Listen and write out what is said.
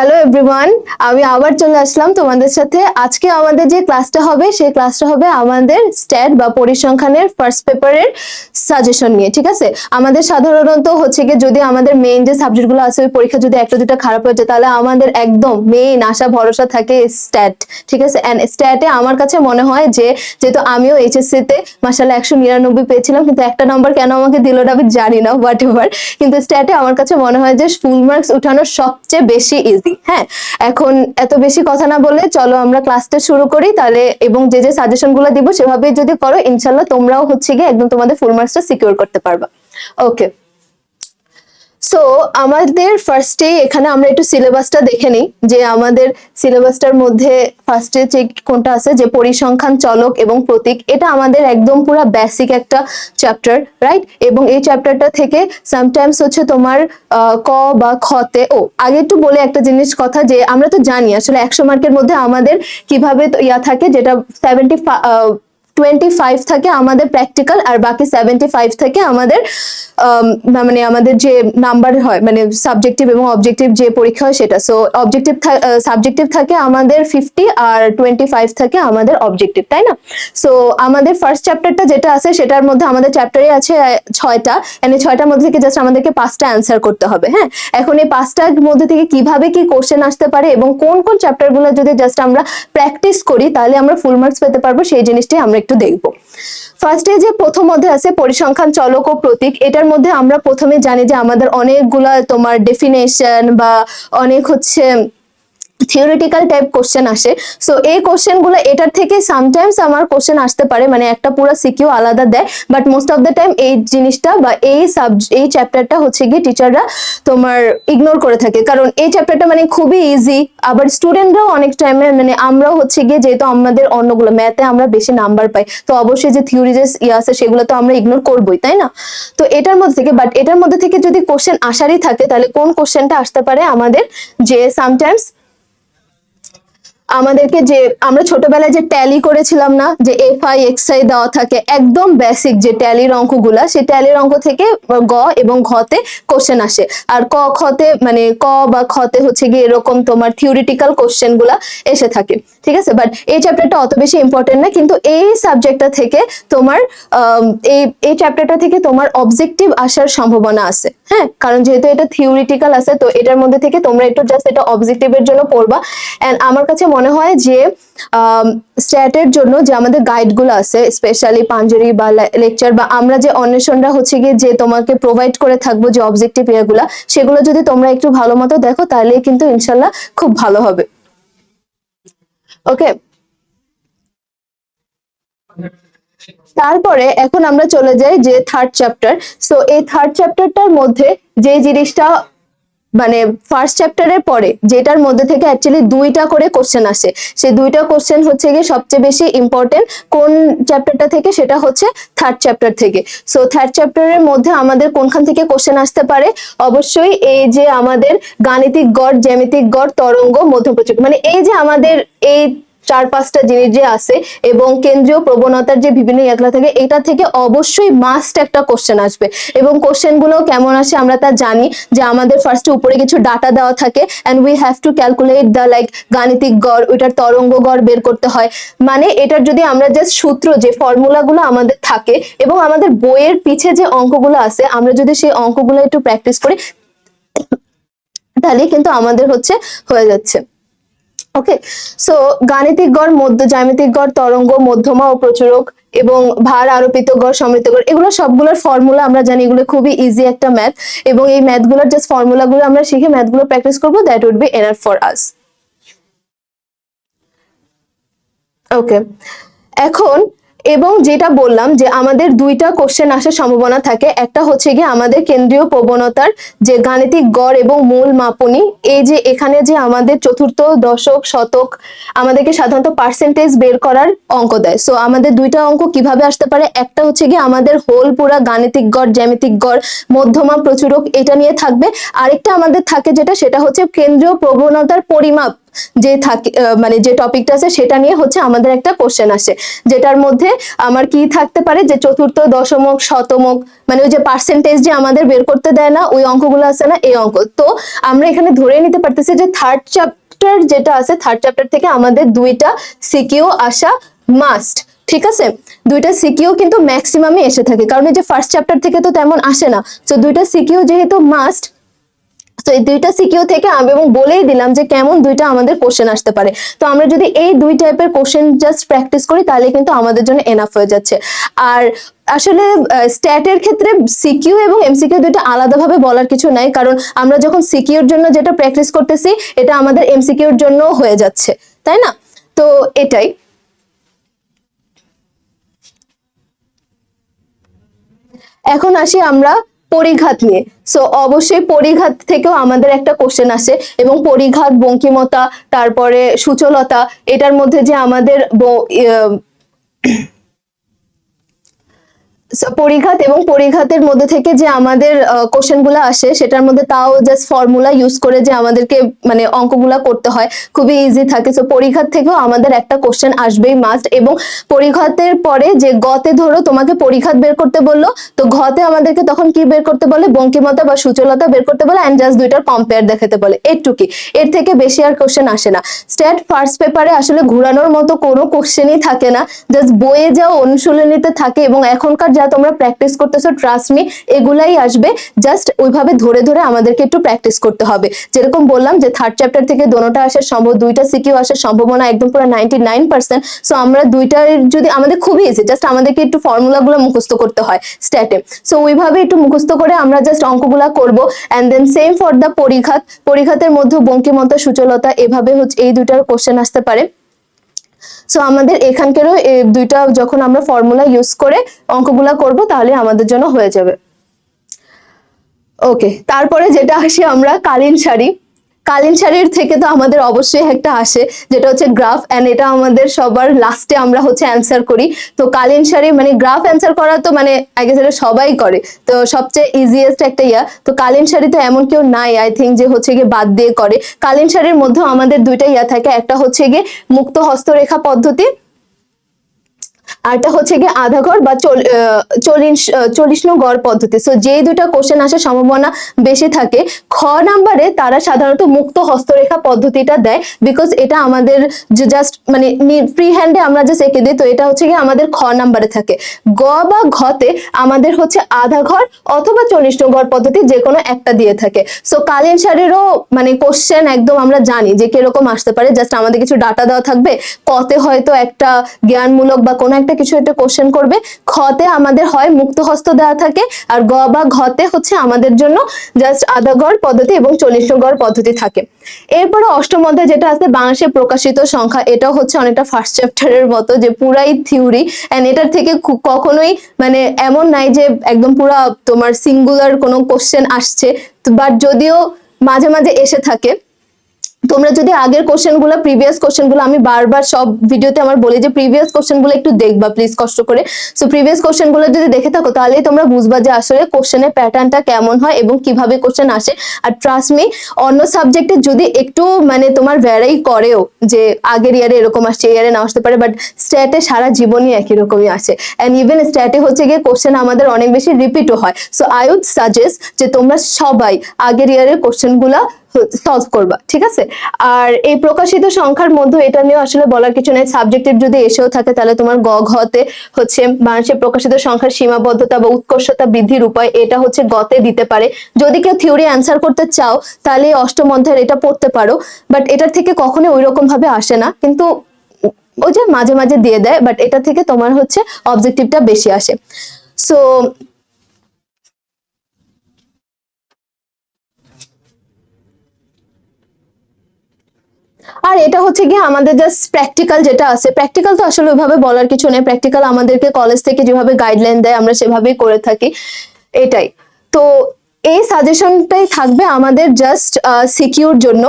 Hello everyone আমি আবার চলে আসলাম তোমাদের সাথে। আজকে আমাদের যে ক্লাসটা হবে, সেই ক্লাসটা হবে আমাদের স্ট্যাট বা পরিসংখ্যানের ফার্স্ট পেপারের সাজেশন নিয়ে, ঠিক আছে? আমাদের সাধারণত হচ্ছে কি যদি আমাদের মেইন যে সাবজেক্টগুলো আছে, ওই পরীক্ষা যদি একটা দুটো খারাপ হয়ে যায়, তাহলে আমাদের একদম মেইন আশা, ভরসা থাকে স্ট্যাট ঠিক আছে? অ্যান্ড স্ট্যাটে আমার কাছে মনে হয় যে, যেহেতু আমিও এইচএসসি তে মাসাল্লাহ একশো নিরানব্বই পেয়েছিলাম, কিন্তু একটা নম্বর কেন আমাকে দিল আমি জানি না হোয়াট এভার কিন্তু স্ট্যাটে আমার কাছে মনে হয় যে ফুল মার্কস উঠানো সবচেয়ে বেশি ইজি হ্যাঁ এখন এত বেশি কথা না বলে চলো আমরা ক্লাসটা শুরু করি, তাহলে এবং যে যে সাজেশনগুলো দিব সেভাবেই যদি করো ইনশাল্লাহ তোমরাও হচ্ছে গিয়ে একদম তোমাদের ফুল মার্কসটা সিকিউর করতে পারবা। ওকে সো আমাদের ফার্স্টে এখানে আমরা একটু সিলেবাসটা দেখে নিই, যে আমাদের সিলেবাসটার মধ্যে ফার্স্টে যে কোনটা আছে, যে পরিসংখ্যান, চলক এবং প্রতীক, এটা আমাদের একদম পুরো বেসিক একটা চ্যাপ্টার রাইট এবং এই চ্যাপ্টারটা থেকে সামটাইমস হচ্ছে তোমার ক বা খতে, ও, আগে একটু বলে একটা জিনিস কথা যে আমরা তো জানি, আসলে একশো মার্কের মধ্যে আমাদের কীভাবে ইয়া থাকে, যেটা সেভেন্টি টোয়েন্টি ফাইভ থাকে আমাদের প্র্যাকটিক্যাল আর বাকি সেভেন্টি ফাইভ থেকে আমাদের মানে আমাদের যে নাম্বার হয় মানে সাবজেক্টিভ এবং অবজেক্টিভ যে পরীক্ষা হয় সেটা। সো অবজেক্টিভ সাবজেক্টিভ থাকে আমাদের ফিফটি আর টোয়েন্টি ফাইভ থাকে আমাদের অবজেক্টিভ তাই না? সো আমাদের ফার্স্ট চ্যাপ্টারটা যেটা আছে সেটার মধ্যে আমাদের চ্যাপ্টারে আছে ছয়টা। এই ছয়টার মধ্যে থেকে জাস্ট আমাদেরকে পাঁচটা অ্যান্সার করতে হবে হ্যাঁ? এখন এই পাঁচটার মধ্যে থেকে কীভাবে কি কোশ্চেন আসতে পারে এবং কোন কোন চ্যাপ্টারগুলো যদি জাস্ট আমরা প্র্যাকটিস করি, তাহলে আমরা ফুল মার্কস পেতে পারব, সেই জিনিসটাই আমরা একটু দেখব। ফার্স্টে যে প্রথম মধ্যে আছে, পরিসংখ্যান, চলক ও প্রতীক, এটার মধ্যে আমরা প্রথমে জানি যে আমাদের অনেকগুলা তোমার ডেফিনেশন বা অনেক হচ্ছে থিওরিটিক্যাল টাইপ কোশ্চেন আসে। সো এই কোশ্চেনগুলো এটার থেকে সামটাইমস আমার কোশ্চেন আসতে পারে মানে একটা পুরো সিকিউ আলাদা দেয় but most of the time এই জিনিসটা বা এই সাব এই চ্যাপ্টারটা হচ্ছে গিয়ে টিচাররা তোমার ইগনোর করে থাকে। কারণ এই চ্যাপ্টারটা মানে খুবই ইজি আবার স্টুডেন্টরাও অনেক টাইমে মানে আমরাও হচ্ছে গিয়ে যেহেতু আমাদের অন্যগুলো ম্যাথে আমরা বেশি নাম্বার পাই, তো অবশ্যই যে থিওরি যে ইয়ে আছে, সেগুলো তো আমরা ইগনোর করবোই, তাই না? তো এটার মধ্যে থেকে বাট এটার মধ্যে থেকে যদি কোশ্চেন আসারই থাকে, তাহলে কোন কোশ্চেনটা আসতে পারে আমাদের? যে সামটাইমস আমাদেরকে যে, আমরা ছোটবেলায় যে ট্যালি করেছিলাম না, যে এফ আই এক্স আই দেওয়া থাকে, একদম বেসিক যে ট্যালির অঙ্কগুলা, সেই ট্যালির অঙ্ক থেকে গ এবং ঘতে কোশ্চেন আসে। আর ক খতে মানে ক বা খতে হচ্ছে গিয়ে এরকম তোমার থিওরিটিক্যাল কোশ্চেনগুলা এসে থাকে, ঠিক আছে? বাট এই চ্যাপ্টারটা অত বেশি ইম্পর্টেন্ট না, কিন্তু এই সাবজেক্টটা থেকে তোমার এই এই চ্যাপ্টারটা থেকে তোমার অবজেক্টিভ আসার সম্ভাবনা আছে হ্যাঁ? কারণ যেহেতু এটা থিওরিটিক্যাল আছে, তো এটার মধ্যে থেকে তোমরা একটু জাস্ট এটা অবজেক্টিভের জন্য পড়বা। এন্ড আমার কাছে হয় যে স্ট্যাটের জন্য যে আমাদের গাইডগুলো আছে স্পেশালি পাঞ্জেরি বা লেকচার বা আমরা যে অন্বেষণরা হচ্ছে গিয়ে যে তোমাকে প্রোভাইড করে থাকব যে অবজেক্টিভ ইয়েগুলা সেগুলো যদি তোমরা একটু ভালো মতো দেখো, তাহলে কিন্তু ইনশাল্লাহ খুব ভালো হবে। ওকে তারপরে এখন আমরা চলে যাই যে থার্ড চ্যাপ্টার সো এই থার্ড চ্যাপ্টারটার মধ্যে যে জিনিসটা মানে ফার্স্ট চ্যাপ্টারের পরে যেটার মধ্যে থেকে অ্যাকচুয়ালি দুইটা করে কোশ্চেন আসে। সেই দুইটা কোশ্চেন হচ্ছে গিয়ে সবচেয়ে বেশি ইম্পর্টেন্ট কোন চ্যাপ্টারটা থেকে? সেটা হচ্ছে থার্ড চ্যাপ্টার থেকে। সো থার্ড চ্যাপ্টারের মধ্যে আমাদের কোনখান থেকে কোশ্চেন আসতে পারে? অবশ্যই এই যে আমাদের গাণিতিক গড়, জ্যামিতিক গড়, তরঙ্গ মধ্যপ্রচুর মানে এই যে আমাদের এই চার পাঁচটা জিনিস যে আছে এবং কেন্দ্রীয় প্রবণতার যে বিভিন্ন ইয়াগুলা থাকে, এটা থেকে অবশ্যই মাস্ট একটা কোশ্চেন আসবে। এবং কোশ্চেনগুলো কেমন আসে আমরা তা জানি যে আমাদের ফার্স্টে উপরে কিছু ডাটা দেওয়া থাকে and we have to calculate the like গাণিতিক গড়, ওইটার তরঙ্গ গড় বের করতে হয়। মানে এটার যদি আমরা জাস্ট সূত্র যে ফর্মুলাগুলো আমাদের থাকে এবং আমাদের বইয়ের পিছে যে অঙ্কগুলো আছে, আমরা যদি সেই অঙ্কগুলো একটু প্র্যাকটিস করি তাহলে কিন্তু আমাদের হচ্ছে হয়ে যাচ্ছে। ওকে সো গাণিতিক গড় মধ্য জ্যামিতিক গড়, তরঙ্গ, মধ্যমা ও প্রচুরক এবং ভার আরোপিত গড়, সমৃদ্ধ গড়, এগুলো সবগুলোর ফর্মুলা আমরা জানি, এগুলো খুবই ইজি একটা ম্যাথ এবং এই ম্যাথগুলোর জাস্ট ফর্মুলাগুলো আমরা শিখে ম্যাথগুলো প্র্যাকটিস করব that would be enough for us okay এখন এবং যেটা বললাম যে আমাদের দুইটা কোশ্চেন আসার সম্ভাবনা থাকে। একটা হচ্ছে গিয়ে আমাদের কেন্দ্রীয় প্রবণতার যে গাণিতিক গড় এবং মূল মাপনী, এই যে এখানে যে আমাদের চতুর্থ, দশক, শতক আমাদেরকে সাধারণত পার্সেন্টেজ বের করার অঙ্ক দেয়। সো আমাদের দুইটা অঙ্ক কীভাবে আসতে পারে? একটা হচ্ছে গিয়ে আমাদের হোল পুরা গাণিতিক গড়, জ্যামিতিক গড়, মধ্যমা, প্রচুরক, এটা নিয়ে থাকবে। আরেকটা আমাদের থাকে যেটা, সেটা হচ্ছে কেন্দ্রীয় প্রবণতার পরিমাপ। যে থাকে মানে যে টপিকটা আছে সেটা নিয়ে হচ্ছে আমাদের একটা কোশ্চেন আসে। যেটার মধ্যে আমার কি থাকতে পারে যে চতুর্থ, দশমক, শতমক মানে ওই যে পার্সেন্টেজ যে আমাদের বের করতে দেয় না, ওই অঙ্কগুলো আছে না, এই অঙ্ক। তো আমরা এখানে ধরে নিতে পারতেছি যে থার্ড চ্যাপ্টার যেটা আছে থার্ড চ্যাপ্টার থেকে আমাদের দুইটা সিকিউ আসা মাস্ট ঠিক আছে? দুইটা সিকিউ কিন্তু ম্যাক্সিমামই এসে থাকে। কারণ এই যে ফার্স্ট চ্যাপ্টার থেকে তো তেমন আসে না। তো দুইটা সিকিউ যেহেতু মাস্ট তো এই দুইটা সিকিউ থেকে আমি এবং বলেই দিলাম যে কেমন দুইটা আমাদের কোশ্চেন আসতে পারে। তো আমরা যদি এই দুই টাইপের কোশ্চেন জাস্ট প্র্যাকটিস করি, তাহলে কিন্তু আমাদের জন্য এনাফ হয়ে যাচ্ছে। আর আসলে স্ট্যাটের ক্ষেত্রে সিকিউ এবং এমসিকিউ দুইটা আলাদাভাবে বলার কিছু নাই, কারণ আমরা যখন সিকিউর জন্য যেটা প্র্যাকটিস করতেছি, এটা আমাদের এমসিকিউর জন্য হয়ে যাচ্ছে। তাই না? তো এটাই। এখন আসি আমরা পরিঘাত নিয়ে। সো অবশ্যই পরিঘাত থেকেও আমাদের একটা কোশ্চেন আসে এবং পরিঘাত, বঙ্কিমতা, তারপরে সুচলতা, এটার মধ্যে যে আমাদের ইয়ে- পরিঘাত এবং পরিঘাতের মধ্যে থেকে যে আমাদের কোশ্চেনগুলা আসে, সেটার মধ্যে তাও জাস্ট ফর্মুলা ইউজ করে যে আমাদেরকে মানে অঙ্কগুলা করতে হয়। খুবই ইজি থাকে। সো পরিঘাত থেকেও আমাদের একটা কোশ্চেন আসবেই মাস্ট এবং পরিঘাতের পরে যে গতে ধরো তোমাকে পরিঘাত বের করতে বলল, তো ঘতে আমাদেরকে তখন কি বের করতে বলে? বঙ্কিমতা বা সুচলতা বের করতে বলে অ্যান্ড জাস্ট দুইটার কম্পেয়ার দেখাতে বলে। এরটুকি এর থেকে বেশি আর কোশ্চেন আসে না। স্ট্যাট ফার্স্ট পেপারে আসলে ঘুরানোর মতো কোনো কোশ্চেনই থাকে না। জাস্ট বইয়ে যাও অনুশীলনীতে থাকে এবং এখনকার যা তোমরা প্র্যাকটিস করতেছো ট্রাস্ট মি এগুলাই আসবে। জাস্ট ওইভাবে ধরে ধরে আমাদেরকে একটু প্র্যাকটিস করতে হবে। যেরকম বললাম যে থার্ড চ্যাপ্টার থেকে দোনোটা আসার সম্ভব, দুইটা সিকিউ আসার সম্ভাবনা একদম পুরো নাইনটি নাইন পার্সেন্ট সো আমরা দুইটার যদি, আমাদের খুবই ইজি জাস্ট আমাদেরকে একটু ফর্মুলাগুলো মুখস্থ করতে হয় স্ট্যাটে সো ওইভাবে একটু মুখস্থ করে আমরা জাস্ট অঙ্কগুলা করব। And then same for the পরিঘাত। পরিঘাতের মধ্যে বঙ্কিমতা সুচলতা এভাবে হচ্ছে, এই দুইটার কোশ্চেন আসতে পারে। সো আমাদের এখানকারও দুইটা যখন আমরা ফর্মুলা ইউজ করে অঙ্কগুলা করব, তাহলে আমাদের জন্য হয়ে যাবে। ওকে তারপরে যেটা আসি আমরা কালীন শাড়ি। কালীন শাড়ির থেকে তো আমাদের অবশ্যই একটা আসে, যেটা হচ্ছে গ্রাফ অ্যান্ড এটা আমাদের সবার লাস্টে আমরা হচ্ছে অ্যান্সার করি। তো কালীন শাড়ি মানে গ্রাফ অ্যান্সার করা তো মানে আগে যেটা সবাই করে। তো সবচেয়ে ইজিয়েস্ট একটা ইয়া। তো কালীন শাড়ি তো এমন কেউ নাই আই থিঙ্ক যে হচ্ছে গিয়ে বাদ দিয়ে করে। কালীন শাড়ির মধ্যেও আমাদের দুইটা ইয়া থাকে। একটা হচ্ছে গিয়ে মুক্ত হস্তরেখা পদ্ধতি আরটা হচ্ছে গিয়ে আধা ঘর বা চল্লিশ চল্লিশ নং গড় পদ্ধতি। সো যেই দুটা কোশ্চেন আসার সম্ভাবনা বেশি থাকে, খ নাম্বারে তারা সাধারণত মুক্ত হস্তরেখা পদ্ধতিটা দেয় বিকজ এটা আমাদের জাস্ট মানে ফ্রি হ্যান্ডে আমরা জাস্ট এঁকে দিই, তো এটা হচ্ছে গিয়ে আমাদের খ নাম্বারে থাকে। গ বা ঘতে আমাদের হচ্ছে আধা ঘর অথবা চল্লিশ নং গড় পদ্ধতি যে কোনো একটা দিয়ে থাকে। সো কালীন সারেরও মানে কোশ্চেন একদম আমরা জানি যে কীরকম আসতে পারে জাস্ট আমাদের কিছু ডাটা দেওয়া থাকবে। কতে হয়তো একটা জ্ঞানমূলক বা কোনো একটা কিছু একটা কোশ্চেন করবে। খতে আমাদের হয় মুক্ত হস্ত দেওয়া থাকে আর গ বা ঘতে হচ্ছে আমাদের জন্য জাস্ট আধা গড় পদ্ধতি এবং চল্লিশ গড় পদ্ধতি থাকে। এরপরে অষ্টম অধ্যায় যেটা আছে, বাংলাদেশে প্রকাশিত সংখ্যা, এটাও হচ্ছে অনেকটা ফার্স্ট চ্যাপ্টারের মতো যে পুরাই থিওরি এন্ড এটার থেকে কখনোই মানে এমন নাই যে একদম পুরা তোমার সিঙ্গুলার কোনো কোশ্চেন আসছে। বাট যদিও মাঝে মাঝে এসে থাকে তোমরা যদি আগের কোশ্চেনগুলো প্রিভিয়াস কোশ্চেনগুলো, আমি বারবার সব ভিডিওতে আমার বলি যে প্রিভিয়াস কোশ্চেনগুলো একটু দেখবা প্লিজ কষ্ট করে। সো প্রিভিয়াস কোশ্চেনগুলো যদি দেখে থাকো, তাহলেই তোমরা বুঝবা যে আসলে কোশ্চেনের প্যাটার্নটা কেমন হয় এবং কীভাবে কোশ্চেন আসে। আর ট্রাস্ট মি অন্য সাবজেক্টে যদি একটু মানে তোমার ভ্যারাই করেও যে আগের ইয়ারে এরকম আসছে ইয়ারে না আসতে পারে বাট স্ট্যাটে সারা জীবনই একই রকমই আসে। অ্যান্ড ইভেন স্ট্যাটে হচ্ছে গিয়ে কোশ্চেন আমাদের অনেক বেশি রিপিটও হয়। সো আই উড সাজেস্ট যে তোমরা সবাই আগের ইয়ারের কোশ্চেনগুলা সলভ করবা, ঠিক আছে? আর এই প্রকাশিত সংখ্যার মধ্যে এটা নিয়ে আসলে বলার কিছু নেই। সাবজেক্টের যদি এসেও থাকে, তাহলে তোমার গ ঘতে হচ্ছে মানুষের প্রকাশিত সংখ্যার সীমাবদ্ধতা বা উৎকর্ষতা বৃদ্ধির উপায়, এটা হচ্ছে গতে দিতে পারে। যদি কেউ থিওরি অ্যান্সার করতে চাও, তাহলে অষ্টম অধ্যায়ের এটা পড়তে পারো। বাট এটার থেকে কখনো ওই রকম ভাবে আসে না। কিন্তু ওই যে মাঝে মাঝে দিয়ে দেয় বাট এটা থেকে তোমার হচ্ছে অবজেক্টিভটা বেশি আসে। সো আর এটা হচ্ছে গিয়ে আমাদের জাস্ট প্র্যাকটিক্যাল যেটা আছে প্র্যাকটিক্যাল তো আসলে ওইভাবে বলার কিছু নেই। প্র্যাকটিক্যাল আমাদেরকে কলেজ থেকে যেভাবে গাইডলাইন দেয়, আমরা সেভাবেই করে থাকি। এটাই। তো এই সাজেশনটাই থাকবে আমাদের জাস্ট সিকিউর জন্য।